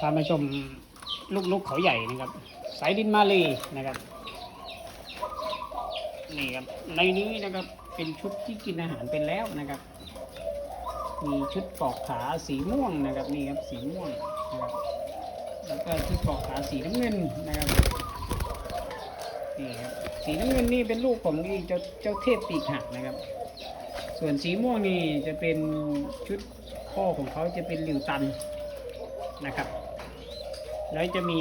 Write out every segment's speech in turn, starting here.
พามาชมลูกนกเขาใหญ่นะครับ สายดินมาเลยนะครับ นี่ครับ ในนี้นะครับ เป็นชุดที่กินอาหารเป็นแล้วนะครับ มีชุดปอกขาสีม่วงนะครับ นี่ครับ สีม่วงนะครับ แล้วก็ชุดปอกขาสีน้ำเงินนะครับ นี่ครับ สีน้ำเงินนี่เป็นลูกของนี่เจ้าเจ้าเทพปีกหักนะครับ ส่วนสีม่วงนี่จะเป็นชุดพ่อของเขาจะเป็นหลิวตันนะครับ แล้วจะมี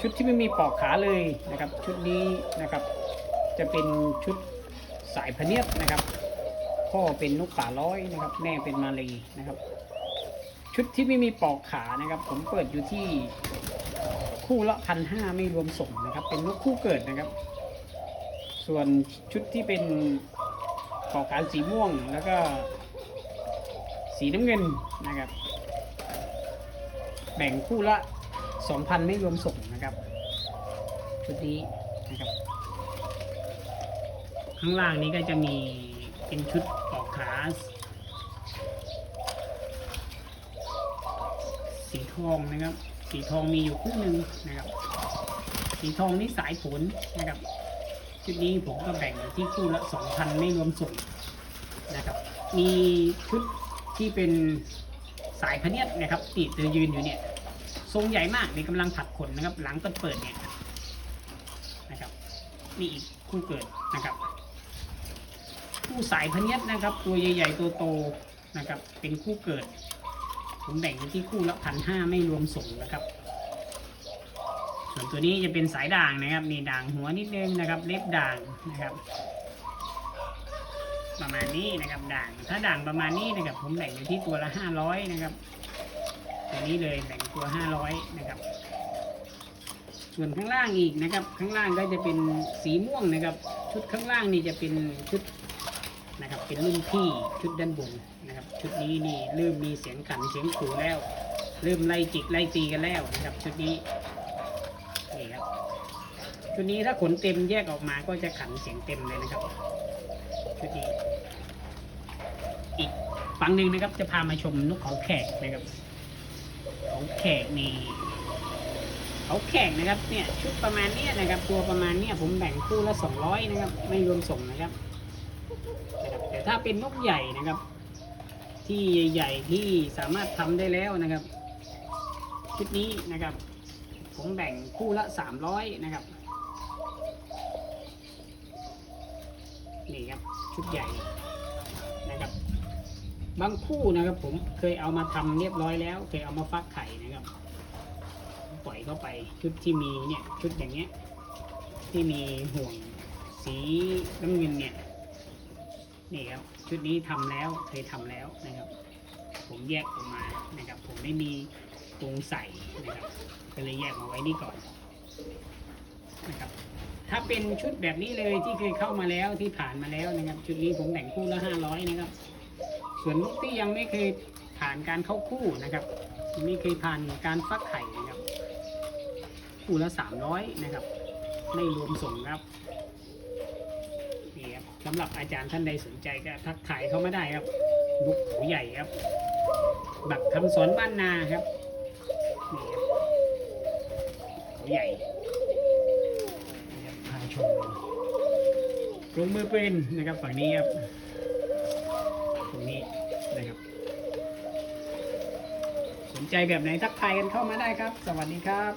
ชุดที่ไม่มีปอกขาเลยนะครับ ชุดนี้นะครับ จะเป็นชุดสายพเนียดนะครับพ่อเป็นนกป่าร้อยนะครับ แม่เป็นมาลีนะครับ ชุดที่ไม่มีปอกขานะครับ ผมเปิดอยู่ที่คู่ละพันห้าไม่รวมส่งนะครับ เป็นนกคู่เกิดนะครับ ส่วนชุดที่เป็นปอกขาสีม่วงแล้วก็สีน้ำเงินนะครับ แบ่งคู่ละสองพันไม่รวมส่งนะครับชุดนี้นะครับ ข้างล่างนี้ก็จะมีเป็นชุดปอกขาสีทองนะครับ สีทองมีอยู่คู่หนึ่งนะครับ สีทองนี่สายผลนะครับ ชุดนี้ผมก็แบ่งที่คู่ละสองพันไม่รวมส่งนะครับ มีชุดที่เป็น สายพเนียดนะครับตีเธอยืนอยู่เนี่ยทรงใหญ่มากนี่กำลังผัดขนนะครับ หลังก็เปิดเนี่ยนะครับนี่อีกคู่เกิดนะครับ คู่สายพเนียดนะครับ ตัวใหญ่ๆตัวโตนะครับ เป็นคู่เกิด ผมแบ่งที่คู่ละพันห้าไม่รวมส่งนะครับ ส่วนตัวนี้จะเป็นสายด่างนะครับนี่ด่างหัวนิดนึงนะครับ เล็บด่างนะครับ ประมาณนี้นะครับด่างถ้าด่างประมาณนี้นะครับ ผมแบ่งอยู่ที่ตัวละห้าร้อยนะครับตัวนี้เลยแบ่งตัวห้าร้อยนะครับ ส่วนข้างล่างอีกนะครับ ข้างล่างก็จะเป็นสีม่วงนะครับ ชุดข้างล่างนี่จะเป็นชุดนะครับ เป็นรุ่นพี่ชุดด้านบนนะครับ ชุดนี้นี่เริ่มมีเสียงขันเสียงขู่แล้ว เริ่มไล่จิกไล่ตีกันแล้วนะครับ ชุดนี้นี่ครับชุดนี้ถ้าขนเต็มแยกออกมาก็จะขันเสียงเต็มเลยนะครับชุดนี้ ฝั่งหนึ่งนะครับ จะพามาชมนกเขาแขกนะครับ เขาแขกนี่เขาแขกนะครับ เนี่ย ชุดประมาณเนี้ยนะครับ ตัวประมาณเนี้ยผมแบ่งคู่ละสองร้อยนะครับ ไม่รวมส่งนะครับนะครับแต่ถ้าเป็นนกใหญ่นะครับ ที่ใหญ่ๆที่สามารถทำได้แล้วนะครับ ชุดนี้นะครับ ผมแบ่งคู่ละสามร้อยนะครับนี่ครับชุดใหญ่ บางคู่นะครับ ผมเคยเอามาทำเรียบร้อยแล้ว เคยเอามาฟักไข่นะครับ ปล่อยเข้าไปชุดที่มีเนี่ย ชุดอย่างเงี้ย ที่มีห่วงสีน้ำเงินเนี่ยนี่ครับชุดนี้ทำแล้วเคยทำแล้วนะครับ ผมแยกออกมานะครับ ผมไม่มีกรงใส่นะครับก็เลยแยกมาไว้นี่ก่อนนะครับถ้าเป็นชุดแบบนี้เลยที่เคยเข้ามาแล้วที่ผ่านมาแล้วนะครับ ชุดนี้ผมแบ่งคู่ละห้าร้อยนะครับ ส่วนนกที่ยังไม่เคยผ่านการเข้าคู่นะครับ ไม่เคยผ่านการฟักไข่นะครับ คู่ละสามร้อยนะครับ ไม่รวมส่งครับนี่ครับสำหรับอาจารย์ท่านใดสนใจก็ทักทายเข้ามาได้ครับนกเขาใหญ่ครับ บักคำสอนบ้านนาครับนี่ครับเขาใหญ่นี่ครับพาชมลงมือเป็นนะครับฝั่งนี้ครับ ตรงนี้นะครับ สน ใจแบบไหนทักทายกันเข้ามาได้ครับ สวัสดีครับ